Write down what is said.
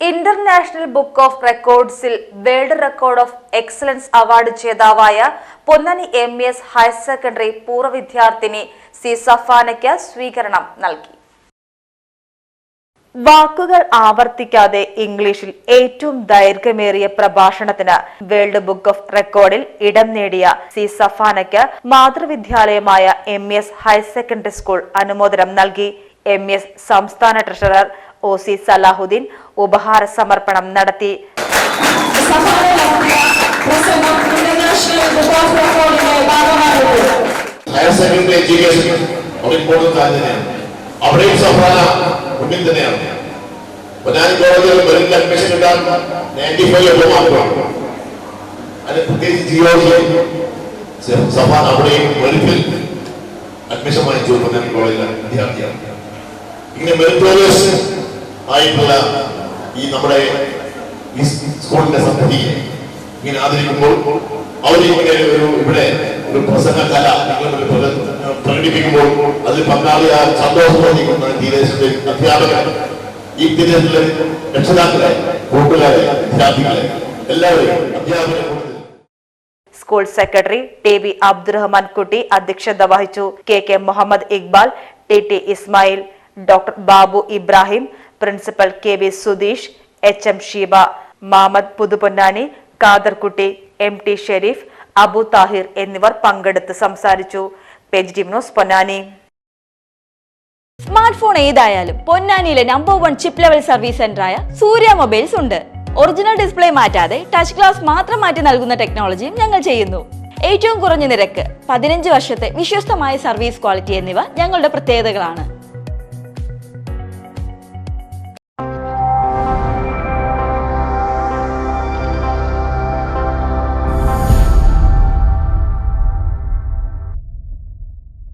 International book of റെക്കോർഡ്സിൽ world record of excellence award ജേതാവായ Ponnani M S higher secondary പൂർവ വിദ്യാർത്ഥിനി C സഫാനയ്ക്ക് സ്വീകരണം നൽകി. വാക്കുകൾ ആവർത്തിക്കാതെ ഇംഗ്ലീഷിൽ ഏറ്റവും ദൈർഘ്യമേറിയ പ്രഭാഷണത്തിന് വേൾഡ് ബുക്ക് ഓഫ് റെക്കോർഡിൽ ഇടം നേടിയ സി സഫാനയ്ക്ക് മാതൃവിദ്യാലയമായ M S higher secondary school അനുമോദനം നൽകി. എം എസ് സംസ്ഥാന ട്രഷറർ ഒ സി സലാഹുദ്ദീൻ ഉപഹാര സമർപ്പണം നടത്തി. ഹയർ സെക്കൻഡറി എഡ്യൂക്കേഷൻ അവിടെ ഇമ്പോർട്ടന്റ് കാര്യം തന്നെയാണ്. അവിടെയും സഫാന മുന്നിൽ കോളേജിൽ മെറിറ്റ് അഡ്മിഷൻ കിട്ടാൻ നയന്റി ഫൈവ് എബോ മാർക്കാണ് അതിന് പ്രത്യേകിച്ച് ജിയോളജി സഫാൻ അവിടെയും മെറിറ്റിൽ അഡ്മിഷൻ വാങ്ങിച്ചു പൊന്നാനി കോളേജിലെ വിദ്യാർത്ഥിയാണ്. ഇങ്ങനെ മെറിറ്റോറിയസ് ആയിട്ടുള്ള ഈ നമ്മുടെ സ്കൂളിന്റെ സന്തതിയെ ഇങ്ങനെ ആദരിക്കുമ്പോൾ അവരിങ്ങനെ ഒരു ഇവിടെ ഒരു പ്രസംഗകല പ്രകടിപ്പിക്കുമ്പോൾ അതിൽ പങ്കാളിയ സന്തോഷം തോന്നിക്കുന്ന തീരദേശത്തെ അധ്യാപകർ ഈ തീരത്തിലെ രക്ഷിതാക്കളെ കൂട്ടുകാരെ വിദ്യാർത്ഥികളെ എല്ലാവരെയും അധ്യാപകരെ school secretary T V Abdurahman Kutty അധ്യക്ഷത വഹിച്ചു K K Muhammad Iqbal T T Ismail doctor Babu Ibrahim principal K V Sudheesh H M Sheeba Mamad Puthuponnani Kaderkutty M T Sherif Abu Thahir എന്നിവർ പങ്കെടുത്ത് സംസാരിച്ചു. Page news Ponnani. Smart phone ഏതായാലും പൊന്നാനിയിലെ number one chip level service സെന്ററായ Surya mobiles ഉണ്ട്. Original display മാറ്റാതെ touch glass മാത്രം മാറ്റി നൽകുന്ന ടെക്നോളജിയും ഞങ്ങൾ ചെയ്യുന്നു. ഏറ്റവും കുറഞ്ഞ നിരക്ക് പതിനഞ്ച് വർഷത്തെ വിശ്വസ്തമായ സർവീസ് ക്വാളിറ്റി എന്നിവ ഞങ്ങളുടെ പ്രത്യേകതകളാണ്.